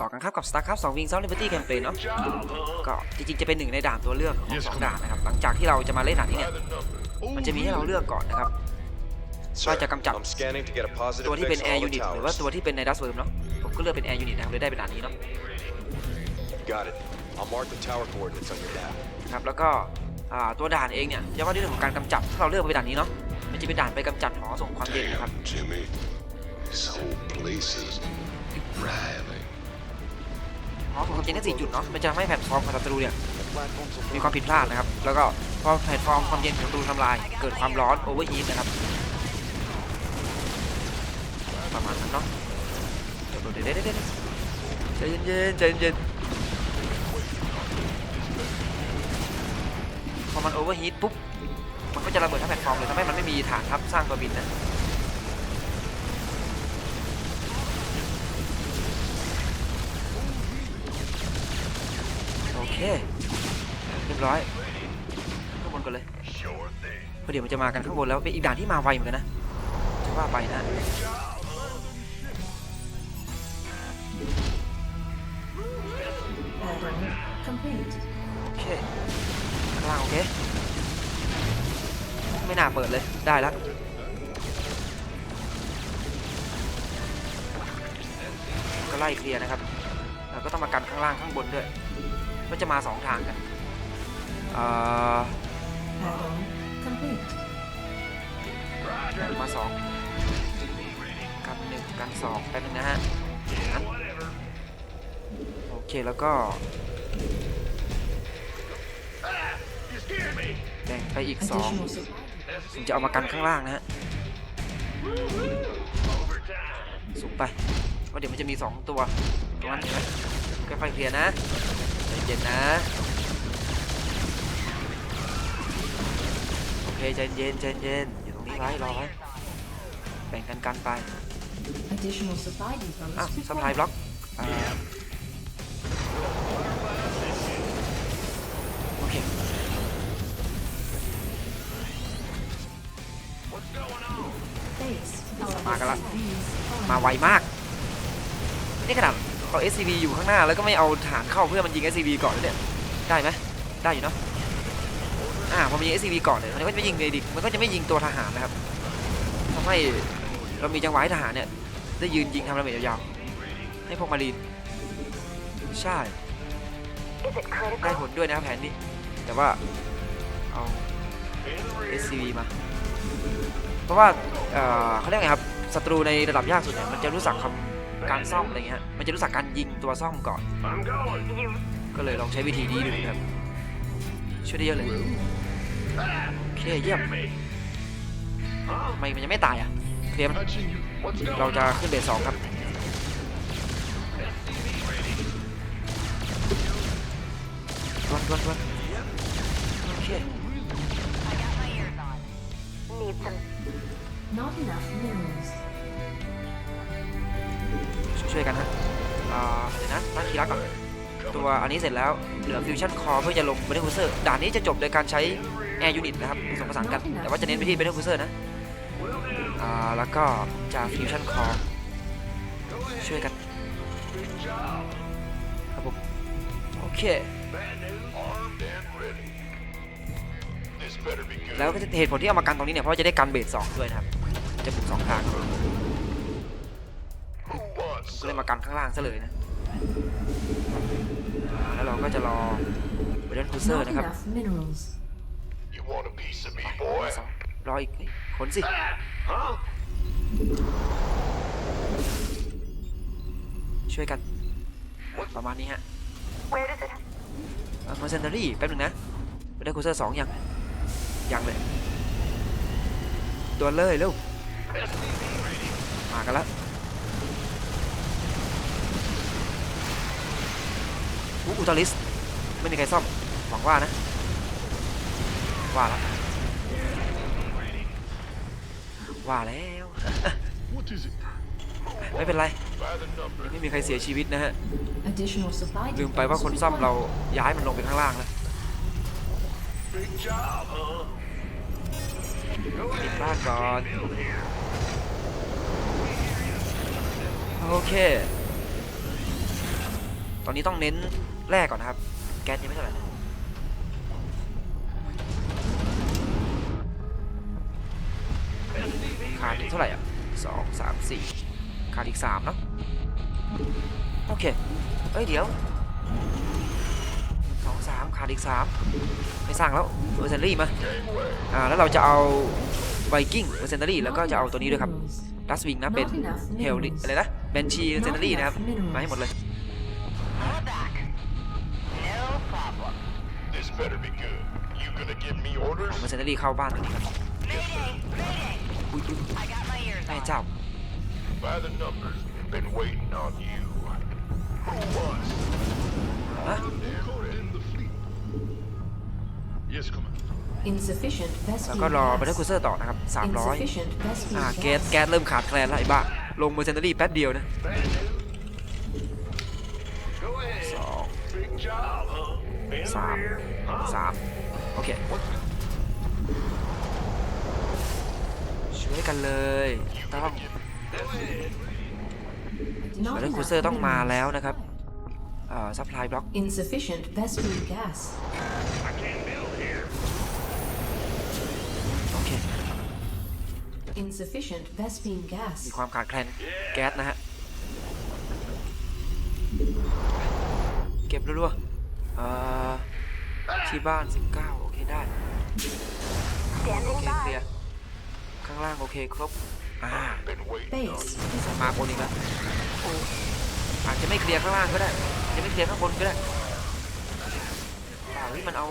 ต่อกันครับกับ StarCraft 2 Wings of Liberty Campaign เนาะก็จริงๆ จะเป็นหนึ่งในด่านตัวเลือกของสองด่านนะครับ หลังจากที่เราจะมาเล่นด่านนี้เนี่ย มันจะมีให้เราเลือกก่อนนะครับ Sir, ว่าจะกำจัด I'm scanning to get a positive ตัวที่เป็น fix on Air all the Unit หรือว่า towers. ตัวที่เป็นในดัสเวิร์มเนาะ ผมก็เลือกเป็น Air Unit นะครับเลยได้เป็นด่านนี้เนาะ Got it. I'll mark the tower coordinates on your map. ครับแล้วก็อ่าตัวด่านเองเนี่ยจะว่าด้วยเรื่องของการกำจัดถ้าเราเลือกไปด่านนี้เนาะ มันจะเป็นด่านไปกำจัดหอส่งความเย็นนะครับ Jimmy, this whole place is riling. หอส่งความเย็นแค่สี่จุดเนาะมันจะทำให้แพลตฟอร์มของศัตรูเนี่ยมีความผิดพลาดนะครับ แล้วก็พอแพลตฟอร์มความเย็นของศัตรูทำลาย เกิดความร้อนโอเวอร์ฮีทนะครับประมาณนั้นเนาะเดี๋ยวเดี๋ยวเดี๋ยวเดี๋ยวใจเย็นๆใจเย็นๆพอมันโอเวอร์ฮีทปุ๊บมันก็จะระเบิดทั้งแพลตฟอร์มเลยทำให้มันไม่มีฐานทัพสร้างตัวบินนะ เคเรียบร้อยข้างบนก่อนเลยเพราะเดี๋ยวมันจะมากันข้างบนแล้วเป็นอีกด่านที่มาไวเหมือนกันนะจะว่าไปนะ Add-on complete. โอเคข้างล่างโอเคไม่น่าเปิดเลยได้แล้วก็ไล่เคลียร์นะครับแล้วก็ต้องมากันข้างล่างข้างบนด้วย ก็จะมาสองทางกันเอ่อ Add-on complete. มาสองกันหนึ่งกันสองแป๊บนึงนะฮะงั้นโอเคแล้วก็แบ่งไปอีกสอง Additional supply. ผมจะเอามากันข้างล่างนะฮะสูงไปเพราะเดี๋ยวมันจะมีสองตัวตรงนั้นเห็นไหมค่อยๆเคลียร์นะใจ เย็นนะ โอเคใจเย็นใจเย็นอยู่ตรงนี้ไว้รอไว้แบ่งกันกันไป Additional supply depots อ้าวส required. ปายบล็อกอ่าโอเค Base. Our มากันละ SCVs are มาไวมาก นี่ขนาด เอา SCV อยู่ข้างหน้าแล้วก็ไม่เอาฐานเข้าเพื่อมันยิง SCV ก่อนเลยเนี่ยได้ไหมได้อยู่เนาะอ่าพอมี SCV ก่อนเนี่ยมันก็จะไม่ยิงเมดิมันก็จะไม่ยิงตัวทหารนะครับทำให้เรามีจังหวะให้ทหารเนี่ยได้ยืนยิงทำระเบิดยาวๆให้พวกมารีนใช่ได้ผลด้วยนะแผนนี้แต่ว่าเอา SCV มา เพราะว่าเอ่อเขาเรียกไงครับศัตรูในระดับยากสุดเนี่ยมันจะรู้จักคำ การซ่อมอะไรเงี้ยมันจะรู้จักการยิงตัวซ่อมก่อน ก็เลยลองใช้วิธีนี้ดูครับ ช่วยได้เยอะเลยโอเคเยี่ยมทำไมมันยังไม่ตายอะเคลียร์มันเราจะขึ้นเบสสองครับรวนรวนรวนโอเค not enough minerals. ช่วยๆกันฮะอ่าเดี๋ยวนะตั้งคีย์ลักก่อนตัวอันนี้เสร็จแล้วเหลือฟิวชั่นคอเพื่อจะลงเบ t เ l อร์คูเซอร์ด่านนี้จะจบโดยการใช้แอร์ยูนิตนะครับผสมผสานกัน แต่ว่าจะเน้นไปที่เบ t เ l อร์คูเซอร์นะอ่าแล้วก็จะฟิวชั่นคอช่วยกันครับผมโอเคแล้วก็จะเหตุผลที่เอามากันตรงนี้เนี่ยเพราะว่าจะได้กันเบสสองด้วยนะครับจะบุกสองทาง ผมก็เลยมากันข้างล่างซะเลยนะแล้วเราก็จะรอเบรนคูเซอร์ Not นะครับ enough minerals. You want a piece of me, ไป boy? สองรออีกเฮ้ยขนสิช่วยกัน ประมาณนี้ฮะเมอร์เซนตารี่แป๊บหนึงนะเบรนคูเซอร์สองยังยังเลยตัวเลยเร็วมากันแล้ว อู้อุตลิส ไม่มีใครซ่อม หวังว่านะ ว่าแล้วว่าแล้ว What is it? ไม่เป็นไร By the number. ยังไม่มีใครเสียชีวิตนะฮะ Additional supply ลืมไปว่า depots คนซ่อม required. เราย้ายมันลงไปข้างล่างแล้ว Big job, huh? ปิดบ้านก่อน โอเค ตอนนี้ต้องเน้น แรกก่อนนะครับ แก๊สยังไม่เท่าไหร่นะขาดอีกเท่าไหร่อะสองสามสี่ขาดอีกสามเนาะโอเค เอ้ยเดี๋ยวสองสามขาดอีกสามไม่สร้างแล้วเวอร์เซนรี่มาอ่าแล้วเราจะเอาไวกิ้งเวอร์เซนรี่แล้วก็จะเอาตัวนี้ด้วยครับ Minerals. ดัสวิงนะเป็น Not enough เฮล minerals. อะไรนะเบนชีเซนเนอรี่นะครับมาให้หมดเลย รี่เข้าบ้านตัวนี้ครับอุ้ยอุ้ยแม่เจ้า By the numbers, been waiting on you. Who was? ฮะ Coded in the fleet. Yes, Commander. Insufficient แล้ว Vespine ก็รอบัตเตอ gas. ร์คูเซอร์ต่อนะครับ 300 Insufficient Vespine อ่า แก๊ส gas. แก๊สเริ่มขาดแคลนแล้วไอ้บ้า ลงเมอร์เซนเนอรี่แป๊บเดียวนะ Go ahead. สอง Big job, huh? In สาม the rear, huh? สามโอเคช่ กันเลยต้อง Go ahead. Not บัตเตอร์คู enough เซอร์ต้องมา minerals. แล้วนะครับเอ่อซัพพลายบล็อก Insufficient Vespine gas. I can't build here. โอเค Insufficient Vespine มี gas. ความขาดแคลนแก๊สนะฮะ เก็บรัวๆเอ่อที่บ้าน 19 โอเคได้โอเคเคลียร์ ข้างล่างโอเคครบอ่า Been waiting on Base is มาบนอีกแล้วโอ้อาจจะไม่เคลียร์ข้างล่างก็ได้อาจจะไม่เคลียร์ข้างบนก็ได้เปล่าที่มันเอา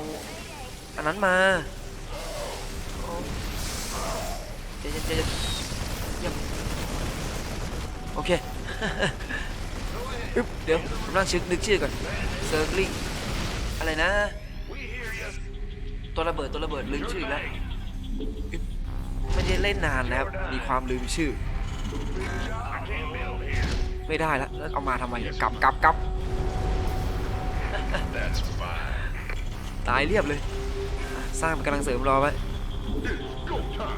อันนั้นมาโอ้เจ๊เจ๊เจ๊เยี่ยมโอเคอึ๊บเดี๋ยวผมนั่งชึกนึกชื่อก่อนเซอร์ลิงอะไรนะ We hear you. ตัวระเบิดตัวระเบิดลืมชื่ออีกแล้วอึ๊บ ไม่ได้เล่นนานแล้วครับ มีความลืมชื่อ ไม่ได้แล้วเอามาทำไมกลับกลับกลับตายเรียบเลย สร้างกำลังเสริมรอไว้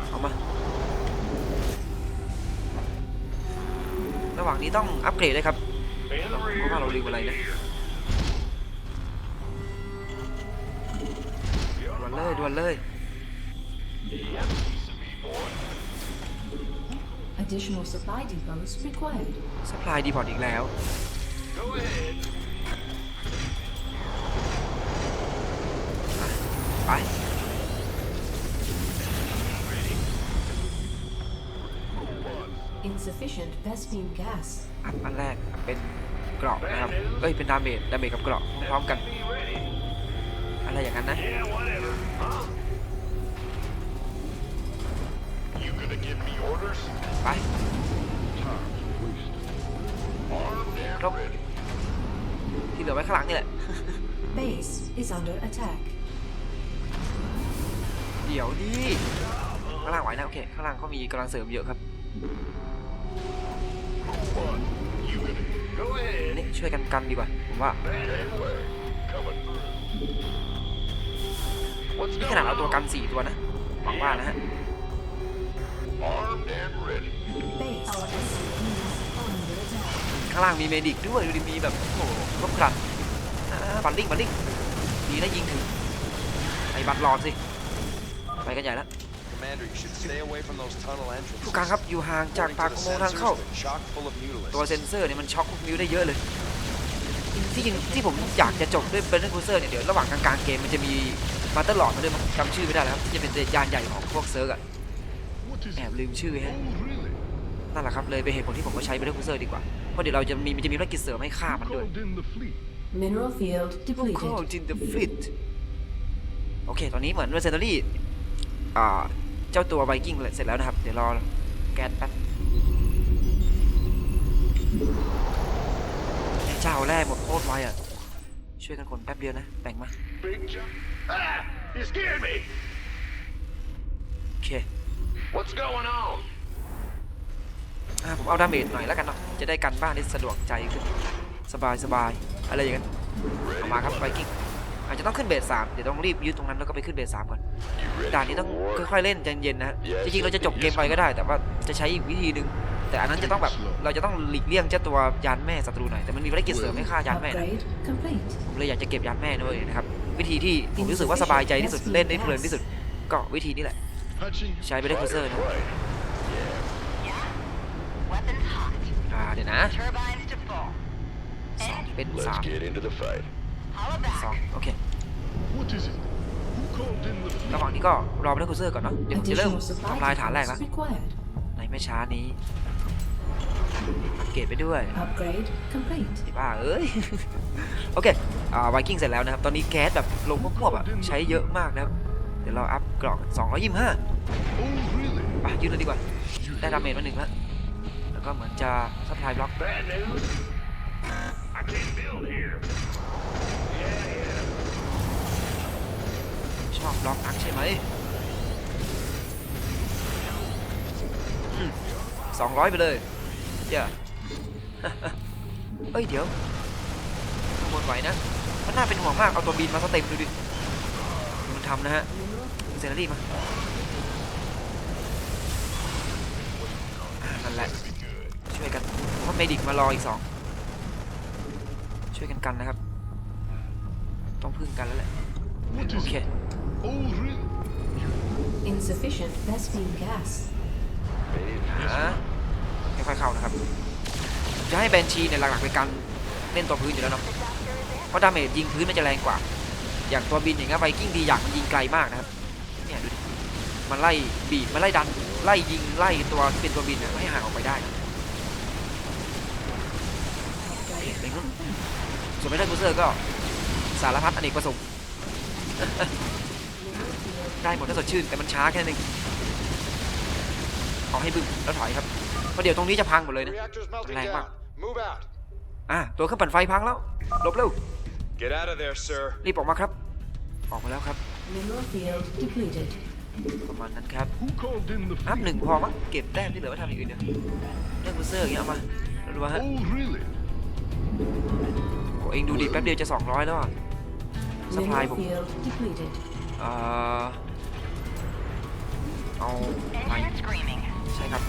เอามา ระหว่างนี้ต้องอัปเกรดด้วยครับ เพราะว่าเราลืมอะไรนะดวนเลยดวนเลย additional supply depots required. สปายดีพอร์ตอีกแล้ว Go ahead. ไป Insufficient Vespine gas. อัพอันแรกเป็นเกราะนะครับ เอ้ย เป็นดาเมจ ดาเมจกับเกราะพร้อมๆกัน Be ready. อะไรอย่างนั้นนะ Yeah, whatever. Huh? You gonna give me orders? ไป Armed and Nope. ready. ที่เหลือไว้ข้างหลังนี่แหละ Base is under attack. เดี๋ยวดิข้างล่างไหวนะโอเคข้างล่างเขามีกำลังเสริมเยอะครับ One. You gonna go ahead. นี่ช่วยกันกันดีกว่าผมว่า That way. Coming through. What's นี่ข going นาดเอาตัวกั on? นสี่ตัวนะหวังว่านะฮะ Armed and ready. Base our SCV is under attack. ข้างล่างมีเมดิกด้วยดูดิมีแบบโอ้โหครบครันอ่าบัลลิงบัลลิงดีนะยิงถึงไอ้บัตรหลอดสิ ไปกันใหญ่แล้ว Commander, you should stay away from those tunnel ผู้ entrances. การครับอยู่ห่างจาก According ปาก to อุ the โมงค์ทางเข้า sensors, they're chock full of ตัวเซ mutalisks. นเซอร์เนี่ยมันช็อกพวกมิวได้เยอะเลย ที่จริงที่ผมอยากจะจบด้วยเบรนด์คูเซอร์เนี่ยเดี๋ยวระหว่างกลางๆเกมมันจะมีมาเตอร์หลอดมาด้วยมั้งจำชื่อไม่ได้แล้วครับที่จะเป็นยานใหญ่ของพวกเซิร์กอะ What is แอบลืมชื่อฮะ Oh, really? นั่นแหละครับเลยเป็นเหตุผลที่ผมก็ใช้เบรนด์คูเซอร์ดีกว่า เพราะเดี๋ยวเราจะมีมันจะมีภารกิจเสริมให้ฆ่ามันด้วย Called in the fleet. Mineral field depleted. Called in the fleet โอเค ตอนนี้เหมือนเวอร์เซนตอรี่อ่าเจ้าตัวไวกิ้งเสร็จแล้วนะครับ เดี๋ยวรอแก๊สแป๊บเจ้าแรกหมดโคตรไวอะ ช่วยกันคนแป๊บเดียวนะแบ่งมา Big jump. Ah! You scared me. โอเค What's going on? อ่าผมเอาดาเมจหน่อยแล้วกันเนาะจะได้กันบ้านได้สะดวกใจขึ้นสบายสบายอะไรอย่างนั้นเอามาครับไวกิ้งอาจจะต้องขึ้นเบสสามเดี๋ยวต้องรีบยึดตรงนั้นแล้วก็ไปขึ้นเบสสามก่อน You ready ด่านนี้ต้องค่อยๆเล่นใจเย็นๆนะฮะจริงๆเราจะจบเกมไปก็ได้ แต่ว่าจะใช้อีกวิธีหนึ่งแต่อันนั้นจะต้องแบบเราจะต้องหลีกเลี่ยงเจ้าตัวยานแม่ศัตรูหน่อยแต่มันมีภารกิจเสริมให้ฆ่ายานแม่นะ Upgrade complete. ผมเลยอยากจะเก็บยานแม่ด้วยนะครับวิธีที่ผมรู้สึกว่าสบายใจที่สุดเล่นได้เพลินที่สุดก็วิธีนี้แหละ Patching ใช้ไปได้เพอร์เซอร์นะ right. Weapons hot. อ่าเดี๋ยวนะ Turbines to full. สองเป็น Let's สาม get into the fight. Holla สอง back. โอเค What is it? Who called in the ระห fleet? ว่างนี้ก็รอไปได้เพอร์เซอร์ก่อนเนาะเดี๋ยวผมจะเริ่ม Additional supply ทำลายฐานแรกแล้ว depots required. ในไม่ช้านี้อัปเกรดไปด้วย Upgrade complete. ไอ้บ้าเอ้ย โอเค อ่าไวกิ้งเสร็จแล้วนะครับ ตอนนี้แก๊สแบบลงพวกๆอะใช้เยอะมากนะครับเดี๋ยวเราอัพกรอก225 Oh, really? อะยืนเลยดีกว่า ได้ดาเมจมาหนึ่งแล้วแล้วก็เหมือนจะซัพพลายบล็อกชอบบล็อกหนักใช่ไหมสองร้อยไปเลยเจ้าเอ้ยเดี๋ยวข้างบนไหวนะ มันน่าเป็นห่วงมาก เอาตัวบินมาสเต็มดูดิ มันทำนะฮะ เซนารีมาอ่านั่นแหละช่วยกันผมว่าเมดิกมารออีกสองช่วยกันกันนะครับ ต้องพึ่งกันแล้วแหละ What โอ is เค it? Oh, really? Insufficient Vespine gas. อ่าค่อยๆเข้านะครับผมจะให้แบนชีเนี่ยหลักๆเป็นการเล่นตัวพื้นอยู่แล้วเนาะเพราะดาเมจยิงพื้นมันจะแรงกว่า อย่างตัวบินอย่างเงี้ยไวกิ้งดีอย่างมันยิงไกลมากนะครับเนี่ยดูดิ มันไล่บีบมันไล่ดัน ไล่ยิงไล่ตัวที่เป็นตัวบินเนี่ยให้ห่างออกไปได้นะเล็งนู้นส่วนไม่ได้บูเซอร์ก็สารพัดอเนกประสงค์ได้หมดถ้าสดชื่นแต่มันช้าแค่นั้นเองเอาให้บึ้มแล้วถอยครับเพราะเดี๋ยวตรงนี้จะพังหมดเลยนะ Reactor's melting Lang down. bang. Move out. อะตัวเครื่องปั่นไฟพังแล้วหลบเร็ว Get out of there, sir. รีบออกมาครับ ออกมาแล้วครับ Mineral field depleted. ประมาณนั้นครับ Who called in the อัพ fleet? หนึ่งพอมั้งเก็บแต้มที่เหลือไว้ทำอย่างอื่นเดี๋ยวเรื่องบูเซอร์อย่างเงี้ยเอามาดูว่าฮะ Oh, really? โอ้เองดูดิแป๊บเดียวจะ200แล้วอะสปาย Mineral ผม field depleted. เอ่อเอาไป Engine screaming. ใช่ครับ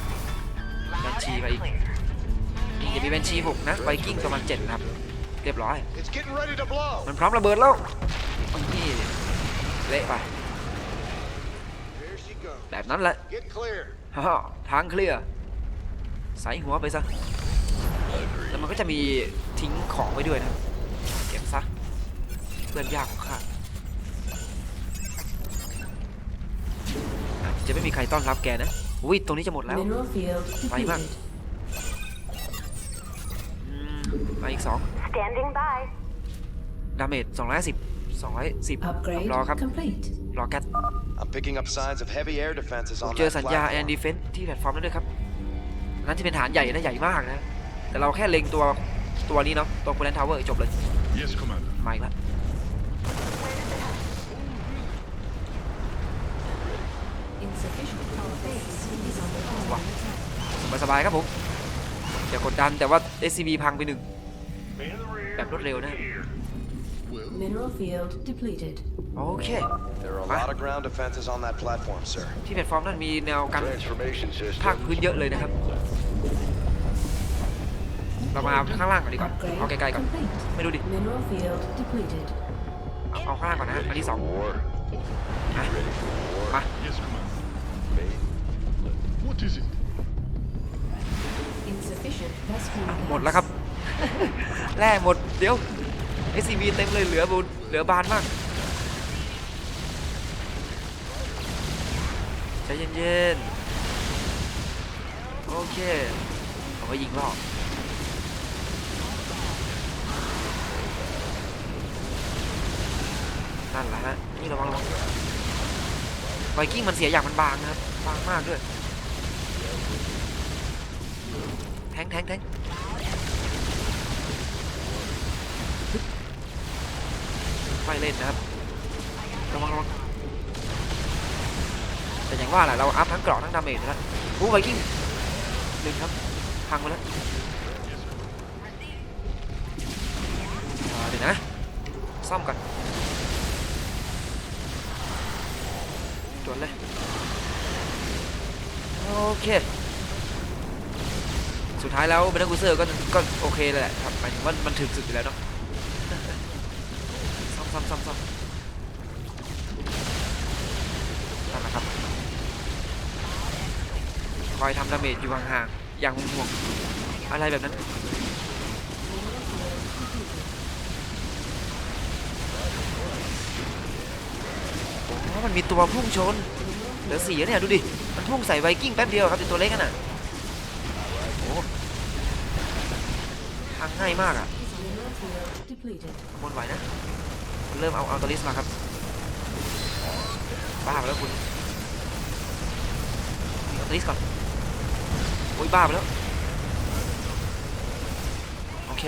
Loud Banshee and vậy. clear. นี่จะมีแบนชีหกนะไวกิ้งประมาณ7นะครับ เรียบร้อย It's getting ready to blow. มันพร้อมระเบิดแล้วนี่เละไป Here she goes. แบบนั้นแหละ Get clear. ฮ่าฮ่าทางเคลียร์ใส่หัวไปซะแล้วมันก็จะมีทิ้งของไว้ด้วยนะเก็บซะเพื่อนยากของข้าอะจะไม่มีใครต้อนรับแกนะอุ้ยตรงนี้จะหมดแล้ว Mineral field Vậy mà. depleted. อืมมาอีก Standing by. 2 ดาเมจ210 210 Upgrade รอครับ complete. รอแกต I'm picking up signs of heavy air defenses ผม on เจอ that สัญญา platform. แอนดีเฟนที่แพลตฟอร์มนั้นด้วยครับอันนั้นที่เป็นฐานใหญ่นะใหญ่มากนะ แต่เราแค่เล็งตัวตัวนี้เนาะตัวคูเลนทาวเวอร์จบเลย Yes, Commander. มาอีกแล้ว Insufficient power base is under Wow. attack. สบายๆครับผมอย่ากดดันแต่ว่า SCB พังไปหนึ่ง In the rear. แบบรวดเร็วนะ Here. Well, Mineral field depleted. โอเค There are a Wow. lot of ground defenses on that platform, sir. ที่แพลตฟอร์มนั้นมีแนวกัน transformation system. ภาคพื้นเยอะเลยนะครับ เรามาข้างล่างก่อนดีกว่า Upgrade เอาไกลๆก่อน complete. ไม่ดูดิ Mineral field depleted. เอาเอาข้างล่างก่อนนะอันที่สอง War. อะ มา Yes, Commander. What is it? Insufficient Vespine หมด gas. แล้วครับ แร่หมด เดี๋ยว SCB เต็มเลยเหลือบุญเหลือบานมากใจเย็นๆ โอเคเอาไว้ยิงรอบนั่นแหละฮะ นี่ระวังระวังไวกิ้งมันเสียอย่างมันบางนะครับ บางมากด้วย แทงแทงแทง ไม่เล่นนะครับระวังระวังแต่อย่างว่าแหละเราอัพทั้งเกราะทั้งดาเมจแล้วโอ้ไวกิ้งหนึ่งครับพังไปแล้วเดี๋ยวนะซ่อมก่อนจวนเลยโอเคสุดท้ายแล้วเบนคูเซอร์ก็ก็โอเคเลยแหละครับหมายถึงว่ามันถึงสุดอยู่แล้วเนาะ ซ่อมซ่อมซ่อมซ่อมนั่นแหละครับคอยทำดาเมจอยู่ห่างๆอย่างห่วงๆอะไรแบบนั้นโอ้มันมีตัวพุ่งชนเหลือสี่แล้วเนี่ยดูดิ มันพุ่งใส่ไวกิ้งแป๊บเดียวครับเป็นตัวเล็กกันน่ะโอ้ทางง่ายมากอะ Mineral field depleted. บนไหวนะ เริ่มเอาอัลตลิสมาครับบ้าไปแล้วคุณอัลตลิสก่อนโอ้ยบ้าไปแล้วโอเค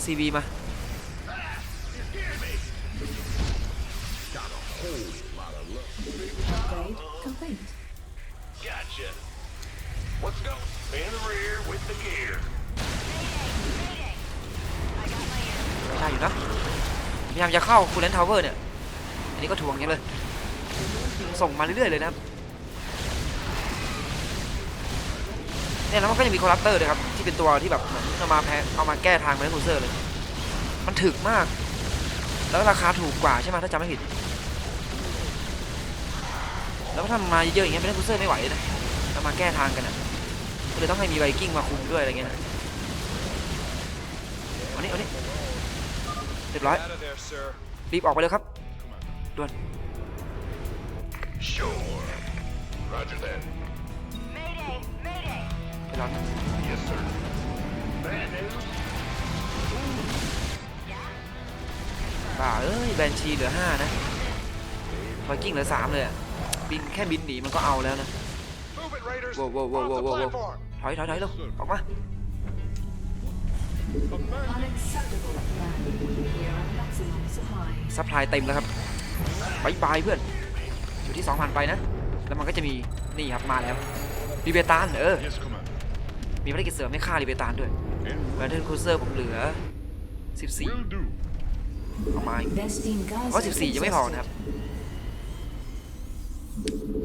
SCV มา พยายามจะเข้าคูเลนทาวเวอร์เนี่ย อันนี้ก็ถ่วงอย่างนี้เลย ส่งมาเรื่อยๆเลยนะครับเนี่ยแล้วมันก็จะมีคอรัปเตอร์ด้วยครับ ที่เป็นตัวที่แบบเหมือนเอามาแพ้เอามาแก้ทางแมนคูเซอร์เลย มันถึกมาก แล้วราคาถูกกว่าใช่ไหมถ้าจำไม่ผิด แล้วถ้ามาเยอะๆอย่างเงี้ยแมนคูเซอร์ไม่ไหวนะเอามาแก้ทางกันอะก็เลยต้องให้มีไวกิ้งมาคุมด้วยอะไรเงี้ยนะอานี้เอานี้ เรียบร้อย Out of there, sir. รีบออกไปเลยครับ Sure. Roger that. Mayday, mayday. ไปร้อน Yes, sir. Bad news. บ้าเอ้ย แบนชีเหลือห้านะไวกิ้งเหลือสามเลยอะบินแค่บินหนีมันก็เอาแล้วนะ Move it, Raiders. Whoa, whoa, whoa, We're whoa, off the whoa, whoa. platform. ถอยถอยถอยลงออกมา ซัพพลายเต็มแล้วครับบายบายเพื่อนอยู่ที่2,000ไปนะ แล้วมันก็จะมีนี่ครับมาแล้วรีเบตานเออ Yes, Commander. มีภารกิจเสริมให้ฆ่ารีเบตานด้วย In แบทเทิลครูเซอร์ผมเหลือ 14 will do. เอามาอีก Vestine ก็ Gaza 14 ยังไม่พอนะครับ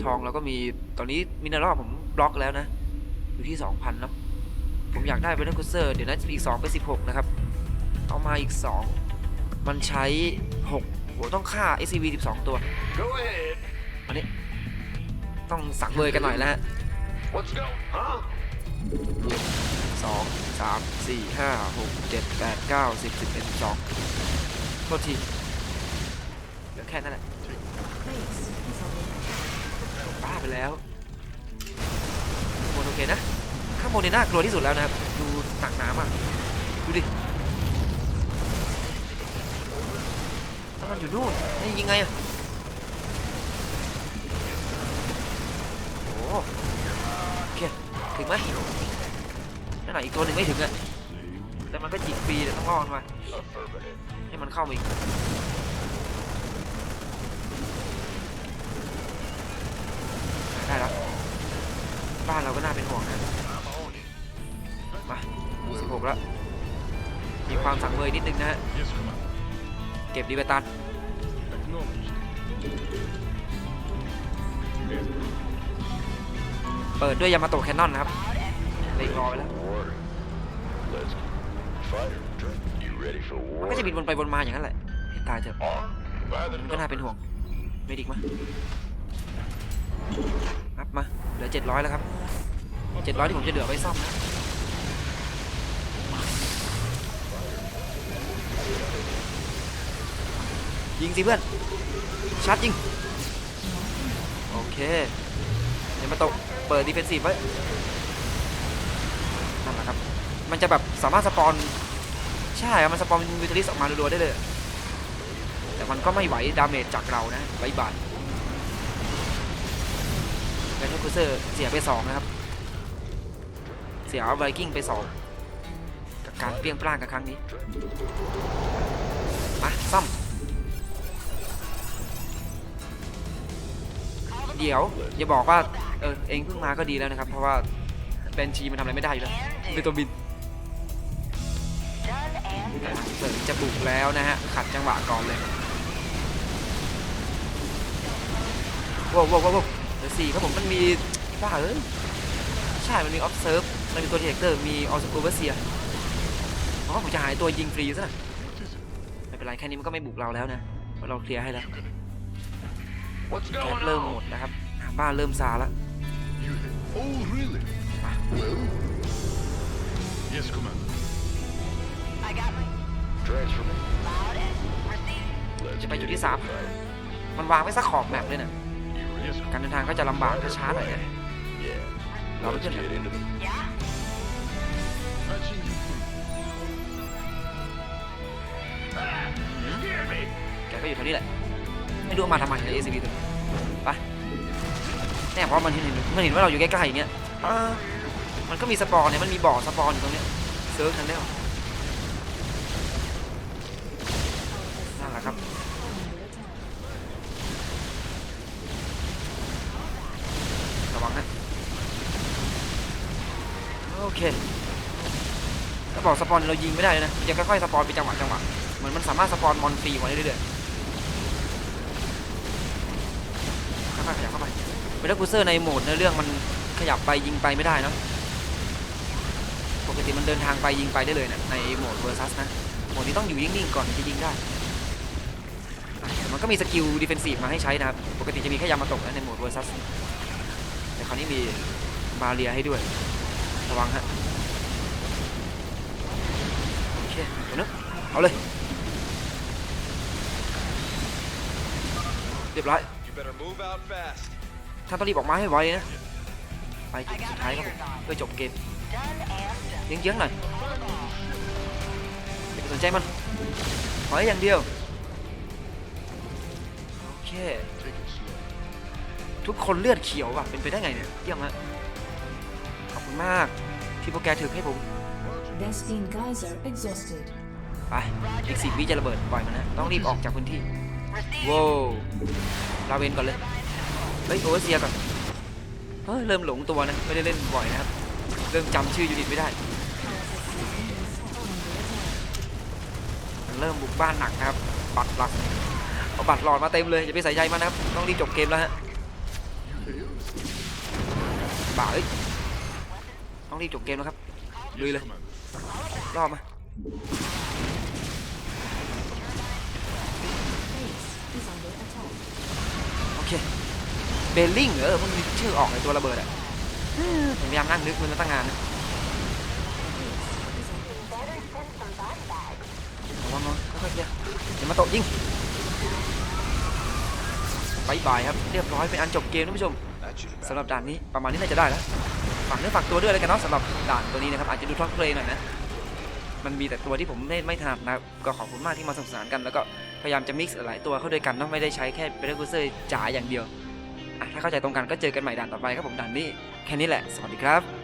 ทองเราก็มีตอนนี้มินเนอรัลผมบล็อกแล้วนะ อยู่ที่ 2,000 เนาะ ผมอยากได้แบทเทิลครูเซอร์เดี๋ยวน่าจะอีก2เป็น16 นะครับ เอามาอีก 2 มันใช้ 6โหต้องฆ่า SCV 12 ตัว อันนี้ ต้องสังเวยกันหน่อยแล้วฮะสองสามสี่ห้าหกเจ็ดแปดเก้าสิบสิบเอ็ดสิบสองโทษทีเหลือแค่นั้นแหละบ้าไปแล้วโอเคนะ ข้างบนนี่น่ากลัวที่สุดแล้วนะครับ ดูหนักหนามากดูดิแล้วมันอยู่นู่นนี่ยิงไงอะโอ้โอเคถึงไหมนั่นหนอีกตัวหนึ่งไม่ถึงอะแต่มันก็จิกฟรีเดี๋ยต้องอ้อนมาให้มันเข้ามาอีกได้แล้วบ้านเราก็น่าเป็นห่วงนะ 16แล้วมีความสังเวยนิดนึงนะฮะเก็บดีเบตันเปิดด้วยยามาโตะแคนนอนนะครับเล็งรอไว้แล้วมันก็จะบินวนไปวนมาอย่างนั้นแหละให้ตายเถอะก็น่าเป็นห่วงเมดิกมาอัพมาเหลือ700แล้วครับ700ที่ผมจะเหลือไว้ซ่อมนะ ยิงสิเพื่อนชาร์จยิงโอเคเดี๋ยวมาโตะเปิดดีเฟนซีฟไว้นั่นแหละครับมันจะแบบสามารถสปอนใช่มันสปอนวิทลิสออกมารัวๆได้เลย แต่มันก็ไม่ไหวดาเมจจากเรานะไว้บาทแบทเทิลคูเซอร์เสียไปสองนะครับ เสียไวกิ้งไปสองกับการเปรี้ยงปร้างกับครั้งนี้มาซ่อม เดี๋ยวอย่าบอกว่าเออเองเพิ่งมาก็ดีแล้วนะครับ เพราะว่าแบนชีมันทำอะไรไม่ได้อยู่แล้วเป็นตัวบินเสริมจะบุกแล้วนะฮะขัดจังหวะก่อนเลยว้าวว้าวว้าวเหลือสี่ครับผมมันมีบ้าเอ้ยใช่มันมี observe มันมีตัวดีเทคเตอร์มีออสโกเวอร์เซียเพราะผมจะหายตัวยิงฟรีซะหน่อยไม่เป็นไรแค่นี้มันก็ไม่บุกเราแล้วนะเพราะเราเคลียร์ให้แล้ว แก๊ส going เริ่มหม on? ดนะครับอ่าบ้านเริ่มซาแล้ว You have. Oh, really? Well. Yes, Commander. I got my Transfer me. loud and receive. Let's จะไป get จุด it ที่สาม fight. มันวางไว้สักขอบแมปเลยนะ Yes, การเดินทางก็จะลำบากช้าหน่อยนะ Yeah. Now Let's look at get that. into the Yeah? Patching you through. Hear me? แกก็อยู่แถวนี้แหละ ไม่รู้มาทำไมใน ACB ตัวนี้ไปแน่เพราะมันเห็นมันเห็นว่าเราอยู่ใกล้ๆอย่างเงี้ยมันก็มีสปอร์เนี่ยมันมีบ่อสปอร์อยู่ตรงเนี้ยเซิร์ฟทันแล้วนั่นแหละครับระวังนะโอเคถ้าบอกสปอนเรายิงไม่ได้เลยนะมันจะค่อยๆสปอนไปจังหวะจังหวะเหมือนมันสามารถสปอนมอนฟรีมาได้เรื่อยๆ ค่อยๆขยับเข้าไปเวลาคูเซอร์ในโหมดในเรื่องมันขยับไปยิงไปไม่ได้เนะปกติมันเดินทางไปยิงไปได้เลยนะในโหมดเวอร์ซัสนะโหมดนี้ต้องอยู่นิ่งๆก่อนถึงจะยิงได้มันก็มีสกิลดิเฟนซีฟมาให้ใช้นะครับปกติจะมีแค่ยามาตกนะในโหมดเวอร์ซัสแต่คราวนี้มีบาเรียให้ด้วยระวังฮะโอเคเดี๋ยวนะเอาเลยเรียบร้อย You better move out fast. ท่านต้องรีบออกมาให้ไวนะ ไปจุดสุดท้ายครับผมเพื่อจบเกม Done and done. เยื้องๆหน่อยอย่าไปสนใจมันขอให้อย่างเดียว โอเค Take it slow. ทุกคนเลือดเขียวว่ะ เป็นไปได้ไงเนี่ยเยี่ยมฮะขอบคุณมาก ที่พวกแกถึกให้ผม Bespin geyser exhausted. ไปอีกสิบวิจะระเบิดปล่อยมันนะ ต้องรีบออกจากพื้นที่ ว้าวลาเวนก่อนเลย เฮ้ยโอเวอร์เซียก่อนเฮ้ยเริ่มหลงตัวนะ ไม่ได้เล่นบ่อยนะครับ เริ่มจำชื่อยูนิตไม่ได้มันเริ่มบุกบ้านหนักนะครับบัตรหลักเอาบัตรหลอดมาเต็มเลยอย่าไปใส่ใจมันนะครับ ต้องรีบจบเกมแล้วฮะบ่าเอ้ยต้องรีบจบเกมแล้วครับลุยเลยรอบมา Base is under attack. โอเค เบลลิงเออมันมีชื่อออกในตัวระเบิดอะผมพยายามนั่งนึกมันมาตั้งงานนะระวังระวังค่อยๆเคลียร์เดี๋ยวมาโตะยิงบายบายครับ เรียบร้อยเป็นอันจบเกมท่านผู้ชมสำหรับด่านนี้ประมาณนี้น่าจะได้แล้วฝากเนื้อฝากตัวด้วยแล้วกันเนาะสำหรับด่านตัวนี้นะครับอาจจะดูท็อปเพลย์หน่อยนะมันมีแต่ตัวที่ผมไม่ไม่ถนัดนะก็ขอบคุณมากที่มาสนุกสนานกันแล้วก็ พยายามจะมิกซ์หลายตัวเข้าด้วยกันเนาะไม่ได้ใช้แค่เบรกูเซอร์จ๋าอย่างเดียวถ้าเข้าใจตรงกันก็เจอกันใหม่ด่านต่อไปครับผมด่านนี้แค่นี้แหละ สวัสดีครับ